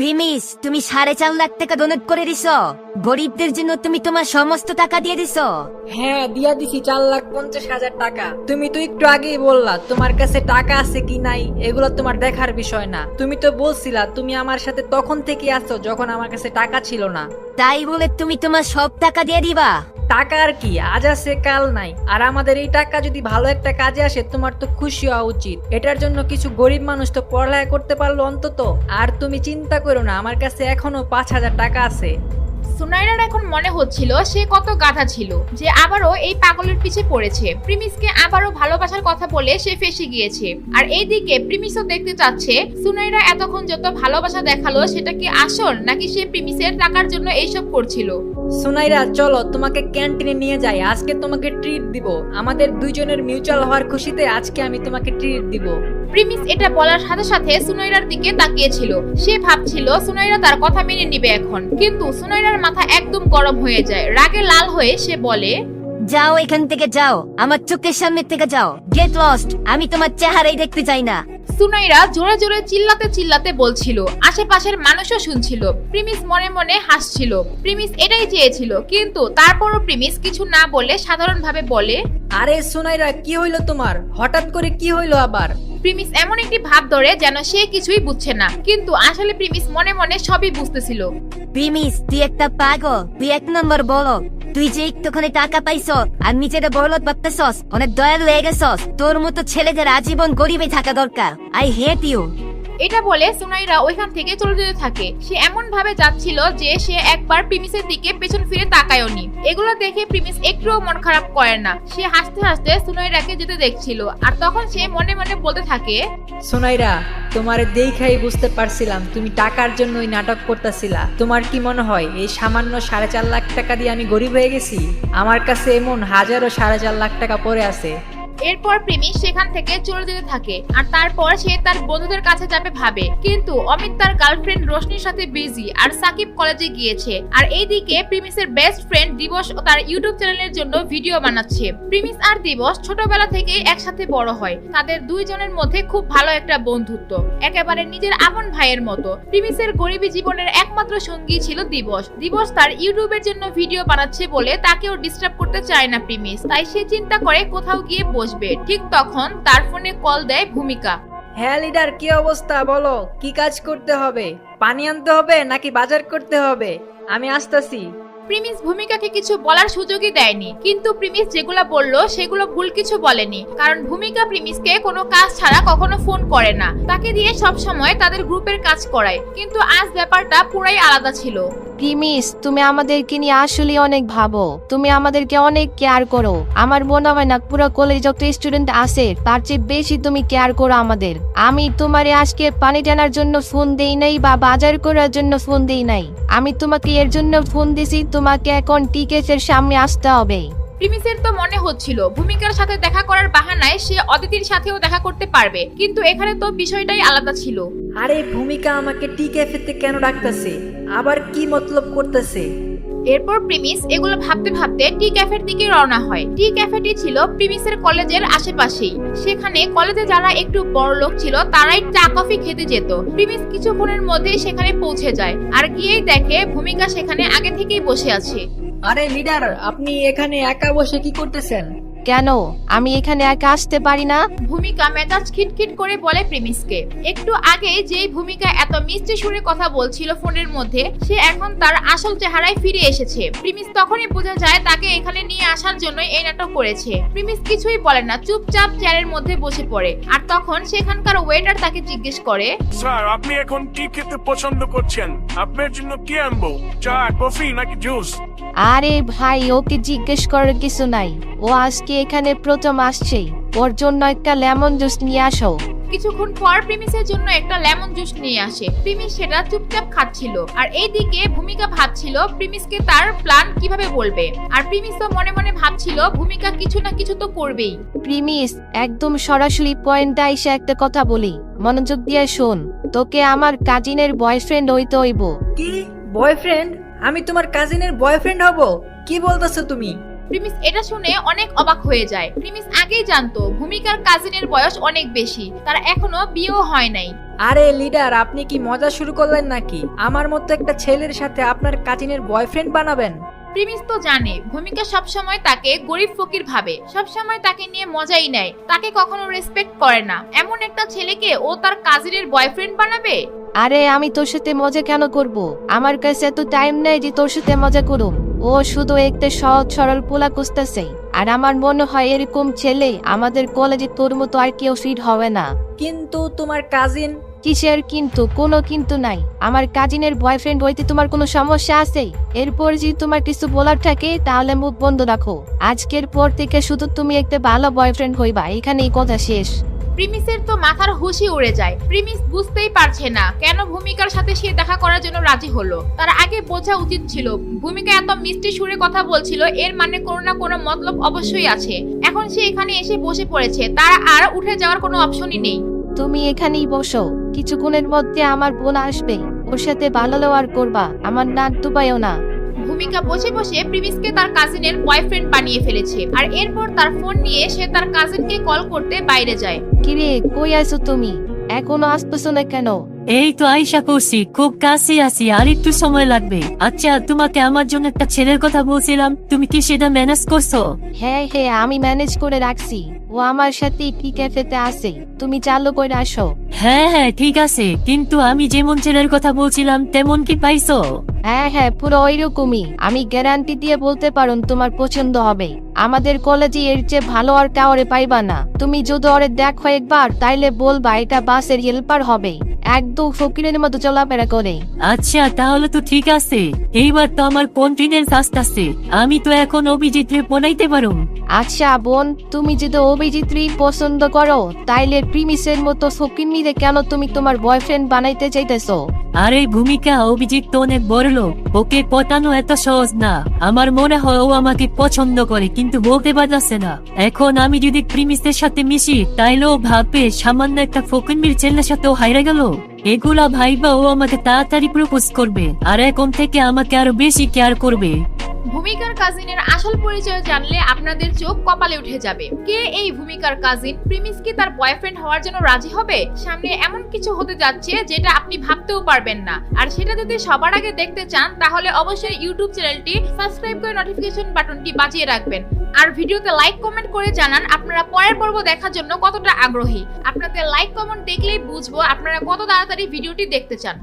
Premise তুমি সাড়ে চার লাখ টাকা ডোনেট করে দিছ। গরিবদের জন্য তুমি তোমার সমস্ত টাকা দিয়ে দিছ। হ্যাঁ দিয়া দিছি চার লাখ পঞ্চাশ হাজার টাকা। তুমি তো একটু আগেই বললা তোমার কাছে টাকা আছে কি নাই এগুলো তোমার দেখার বিষয় না। তুমি তো বলছিলা তুমি আমার সাথে তখন থেকে আছো যখন আমার কাছে টাকা ছিল না। তাই বলে তুমি তোমার সব টাকা দিয়ে দিবা। টাকা আর কি? আজ আছে কাল নাই। আর আমাদের এই টাকা যদি ভালো একটা কাজে আসে, তোমার তো খুশি হওয়া উচিত। এটার জন্য কিছু গরিব মানুষ তো পড়ালেখা করতে পারল অন্তত। আর তুমি চিন্তা করো না, আমার কাছে এখনও পাঁচ হাজার টাকা আছে। সুনাইরার এখন মনে হচ্ছিল, সে কত গাধা ছিল, যে আবারও এই পাগলের পিছে পড়েছে। প্রিমিসকে আবারও ভালোবাসার কথা বলে সে ফেসে গিয়েছে। আর এইদিকে প্রিমিসও দেখতে চাচ্ছে, সুনাইরা এতক্ষণ যত ভালোবাসা দেখাল, সেটা কি আসল, নাকি সে প্রিমিসের টাকার জন্য এইসব করছিল? সুনাইরা চলো তোমাকে ক্যান্টিনে নিয়ে যাই। আজকে তোমাকে ট্রিট দিব। আমাদের দুইজনের মিউচুয়াল হওয়ার খুশিতে আজকে আমি তোমাকে ট্রিট দিব। প্রিমিস এটা বলার সাথে সাথে সুনাইরার দিকে তাকিয়েছিল। সে ভাবছিল সুনাইরা তার কথা মেনে নিবে এখন। কিন্তু সুনাইরার মাথা একদম গরম হয়ে যায়। রাগে লাল হয়ে সে বলে যাও এখান থেকে যাও। আমার চোখের সামনে থেকে যাও। গেট লস্ট আমি তোমার চেহারাই দেখতে চাই না। সুনাইরা জোরে জোরে চিল্লাতে চিল্লাতে বলছিল। আশেপাশের মানুষও শুনছিল। প্রিমিস মনে মনে হাসছিল। প্রিমিস এটাই চেয়েছিল কিন্তু তারপরও প্রিমিস কিছু না বলে সাধারণভাবে বলে আরে সুনাইরা কি হইল তোমার? হঠাৎ করে কি হইল আবার? প্রিমিস এমন একটি ভাব ধরে যেন সে কিছুই বুঝছে না কিন্তু আসলে প্রিমিস মনে মনে সবই বুঝতেছিল। প্রিমিস তুই একটা পাগল তুই এক নম্বর বলো তুই যে একটুখানি টাকা পাইছ আর নিজের বলত ভাবতেছস অনেক দয়ালু হয়ে গেছস তোর মতো ছেলেদের আজীবন গরিবে থাকা দরকার। আই হেট ইউ এটা বলে সুনাইরা ওইখান থেকে চলে যেতে থাকে। সে এমন ভাবে যাচ্ছিল যে সে একবার প্রিমিসের দিকে পেছন ফিরে তাকায়নি। এগুলো দেখে প্রিমিস একটুও মন খারাপ করে না। সে হাসতে হাসতে সুনাইরাকে যেতে দেখছিল। আর তখন সে মনে মনে বলতে থাকে সোনাইরা তোমার দেখাই বুঝতে পারছিলাম, তুমি টাকার জন্য ওই নাটক করতেছিলা। তোমার কি মনে হয়, এই সামান্য সাড়ে চার লাখ টাকা দিয়ে আমি গরিব হয়ে গেছি? আমার কাছে এমন হাজারো সাড়ে চার লাখ টাকা পড়ে আছে। এরপর প্রেমিক সেখান থেকে চলে যেতে থাকে, আর তারপর সে তার বন্ধুদের কাছে যাবে ভাবে। কিন্তু অমিত তার গার্লফ্রেন্ড রোশনির সাথে বিজি আর সাকিব কলেজে গিয়েছে। আর এইদিকে প্রিমিসের বেস্ট ফ্রেন্ড দিবস ও তার ইউটিউব চ্যানেলের জন্য ভিডিও বানাচ্ছে। প্রিমিস আর দিবস ছোটবেলা থেকে একসাথে বড় হয়। তাদের দুইজনের মধ্যে খুব ভালো একটা বন্ধুত্ব। একেবারে নিজের আপন ভাইয়ের মতো। প্রিমিসের গরিবী জীবনের একমাত্র সঙ্গী ছিল দিবস। দিবস তার ইউটিউবের জন্য ভিডিও বানাচ্ছে বলে তাকেও ডিস্টার্ব করতে চায় না প্রিমিস। তাই সে চিন্তা করে কোথাও গিয়ে বসবে ঠিক তখন তার ফোনে কল দেয় ভূমিকা। হ্যাঁ লিডার, কি অবস্থা? বলো, কি কাজ করতে হবে? পানি আনতে হবে নাকি বাজার করতে হবে? আমি আসতেছি। প্রিমিস ভূমিকাকে কিছু বলার সুযোগই দেয়নি। কিন্তু প্রিমিস যেগুলো বলল, সেগুলো ভুল কিছু বলেনি। কারণ ভূমিকা প্রিমিসকে কোনো কাজ ছাড়া কখনো ফোন করে না। তাকে দিয়ে সব সময় তাদের গ্রুপের কাজ করায়। কিন্তু আজ ব্যাপারটা পুরাই আলাদা ছিল। প্রিমিস, তুমি আমাদেরকে নিয়ে আসলে অনেক ভাবো। তুমি আমাদেরকে অনেক কেয়ার করো। আমার মনে হয় না পুরো কলেজ যত স্টুডেন্ট আছে। তার চেয়ে বেশি তুমি কেয়ার করো আমাদের। আমি তোমারে আজকে পানি টানার জন্য ফোন দেই নাই বা বাজার করার জন্য ফোন দেই নাই। আমি তোমাকে এর জন্য ফোন দিছি তোমাকে এখন টিকেসের সামনে আসতে হবে। প্রিমিসের তো মনে হচ্ছিল ভূমিকার সাথে দেখা করার বাহানায় সে অদিতির সাথেও দেখা করতে পারবে কিন্তু এখানে তো বিষয়টাই আলাদা ছিল। আরে ভূমিকা আমাকে টিকে ফেতে কেন ডাকতেছে? আবার কি মতলব করতেছে? এরপর প্রিমিস এগুলো ভাবতে ভাবতে টি ক্যাফের দিকে রওনা হয়। টি ক্যাফেটি ছিল প্রিমিসের কলেজের আশেপাশেই। সেখানে কলেজে যারা একটু বড় লোক ছিল, তারাই চা, কফি খেতে যেত। প্রিমিস কিছুক্ষণের মধ্যেই সেখানে পৌঁছে যায় আর গিয়েই দেখে ভূমিকা সেখানে আগে থেকেই বসে আছে। আরে লিডার, আপনি এখানে একা বসে কি করতেছেন? কেন? আমি এখানে একা আসতে পারি না? ভূমিকা মেজাজ খিটখিট করে বলে প্রেমিসকে। একটু আগে যেই ভূমিকা এত মিষ্টি সুরে কথা বলছিল ফোনের মধ্যে সে এখন তার আসল চেহারায় ফিরে এসেছে। প্রিমিস তখনই বোঝা যায় তাকে এখানে নিয়ে আসার জন্য এই নাটক করেছে। প্রিমিস কিছুই বলে না চুপচাপ চেয়ারের মধ্যে বসে পড়ে। আর তখন সেখানকার ওয়েটার তাকে জিজ্ঞেস করে স্যার আপনি এখন কি খেতে পছন্দ করছেন? আপনার জন্য কি আনব? চা কফি নাকি জুস? আরে ভাই ওকে জিজ্ঞেস করার কিছু নাই। ও আজকে এখানে প্রথম আসছেই। ওর জন্য একটা লেমন জুস নিয়ে আসো। কিছুক্ষণ পর প্রিমিসের জন্য একটা লেমন জুস নিয়ে আসে। প্রিমিস সেটা চুপচাপ খাচ্ছিল। আর এইদিকে ভূমিকা ভাবছিল প্রিমিসকে তার প্ল্যান কীভাবে বলবে। আর প্রিমিস তো মনে মনে ভাবছিল ভূমিকা কিছু না কিছু তো করবেই। প্রিমিস একদম সরাসরি পয়েন্টে এসে একটা কথা বলি। মনোযোগ দিয়ে শোন তোকে আমার কাজিনের বয়ফ্রেন্ড হইতে হইব। কি? বয়ফ্রেন্ড আমি তোমার কাজিনের বয়ফ্রেন্ড হব? কি বলতেছো তুমি? প্রিমিস এটা শুনে অনেক অবাক হয়ে যায়। প্রিমিস আগেই জানতো ভূমিকার কাজিনের বয়স অনেক বেশি তারা এখনও বিয়েও হয় নাই। আরে লিডার আপনি কি মজা শুরু করলেন নাকি? আমার মতো একটা ছেলের সাথে আপনার কাজিনের বয়ফ্রেন্ড বানাবেন? প্রিমিস তো জানে ভূমিকা সবসময় তাকে গরিব ফকির ভাবে সবসময় তাকে নিয়ে মজাই নেয় তাকে কখনো রেসপেক্ট করে না। এমন একটা ছেলেকে ও তার কাজিনের বয়ফ্রেন্ড বানাবে? আরে আমি তোর সাথে মজা কেন করব? আমার কাছে এত টাইম নেই যে তোর সাথে মজা করুম। ও শুধু একটা সহজ সরল পোলা খুঁজতেছে। আর আমার মনে হয় এরকম ছেলে আমাদের কলেজে তোর মতো আর কেউ ফিট হবে না। কিন্তু তোমার কাজিন কিসের কিন্তু? কোনো কিন্তু নাই। আমার কাজিনের বয়ফ্রেন্ড হইতে তোমার কোনো সমস্যা আছে? এরপর যদি তোমার কিছু বলার থাকে তাহলে মুখ বন্ধ রাখো। আজকের পর থেকে শুধু তুমি একটা ভালো বয়ফ্রেন্ড হইবা। এখানেই কথা শেষ। প্রিমিসের তো মাথার হুশি উড়ে যায়। প্রিমিস বুঝতেই পারছে না কেন ভূমিকার সাথে সে দেখা করার জন্য রাজি হলো। তার আগে বোঝা উচিত ছিল, ভূমিকা এত মিষ্টি সুরে কথা বলছিল, এর মানে কোনো না কোনো মতলব অবশ্যই আছে। এখন সে এখানে এসে বসে পড়েছে, তার আর উঠে যাওয়ার কোনো অপশনই নেই। তুমি এখানেই বসো, কিছুক্ষণের মধ্যে আমার বোন আসবে ওর সাথে ভালো ব্যবহার করবা, আমার নাক ডুবাইও না। ভূমিকা বসে বসে প্রিমিসকে তার কাজিনের বয়ফ্রেন্ড বানিয়ে ফেলেছে। আর এরপর তার ফোন নিয়ে সে তার কাজিনকে কল করতে বাইরে যায়। কিরে কই আছো তুমি? এখনও আসতেছো না কেন? এই তো আইসা করছি খুব কাছে আছি আর একটু সময় লাগবে। আচ্ছা তোমাকে আমার জন্য একটা ছেলের কথা বলছিলাম তুমি কি সেটা ম্যানেজ করছ? হ্যাঁ হ্যাঁ আমি ম্যানেজ করে রাখছি। ও আমার সাথে কি ক্যাফেতে আছে। তুমি চালু করে আসো। হ্যাঁ হ্যাঁ ঠিক আছে। কিন্তু আমি যেমন ছেলের কথা বলছিলাম তেমন কি পাইছো? হ্যাঁ হ্যাঁ পুরো ওইরকমই। আমি গ্যারান্টি দিয়ে বলতে পারুন তোমার পছন্দ হবে। আমাদের কলেজে এর চেয়ে ভালো আর কাউরে পাইবা না। তুমি যদি ওরে দেখো একবার তাইলে বলবা এটা বাসের হেল্পার হবে। একদম ফকিরের মতো চলাফেরা করে। আচ্ছা তাহলে তো ঠিক আছে। এইবার তো আমার কনফিডেন্স আসতেছে। আমি তো এখন অভিজিৎ বানাইতে পারুম। আচ্ছা বোন তুমি যদি অভিজিত্রী পছন্দ করো তাইলে প্রিমিসের মতো ফকিরনিরে কেন তুমি তোমার বয়ফ্রেন্ড বানাইতে চাইতেছো? আর এই ভূমিকা, অভিজিৎ তো অনেক বড় লোক। ওকে পটানো এত সহজ না। আমার মনে হয় ও আমাকে পছন্দ করে, কিন্তু বলতে পারছে না। এখন আমি যদি প্রিমিসের সাথে মিশি, তাইলে ও ভাববে, সামান্য একটা ফকিন্মির ছেলের সাথে ও হাইরা গেল। এগুলা ভাইবা ও আমাকে তাড়াতাড়ি প্রপোজ করবে, আর এখন থেকে আমাকে আরও বেশি কেয়ার করবে। ভূমিকার কাজিনের আসল পরিচয় জানলে আপনাদের চোখ কপালে উঠে যাবে। কে এই ভূমিকার কাজিন প্রিমিস কি তার বয়ফ্রেন্ড হওয়ার জন্য রাজি হবে? সামনে এমন কিছু হতে যাচ্ছে যেটা আপনি ভাবতেও পারবেন না। আর সেটা যদি সবার আগে দেখতে চান, তাহলে অবশ্যই ইউটিউব চ্যানেলটি সাবস্ক্রাইব করে নোটিফিকেশন বাটনটি বাজিয়ে রাখবেন। আর ভিডিওতে লাইক কমেন্ট করে জানান আপনারা পরের পর্ব দেখার জন্য কতটা আগ্রহী। আপনাদের লাইক কমেন্ট দেখলেই বুঝব আপনারা কত তাড়াতাড়ি ভিডিওটি দেখতে চান।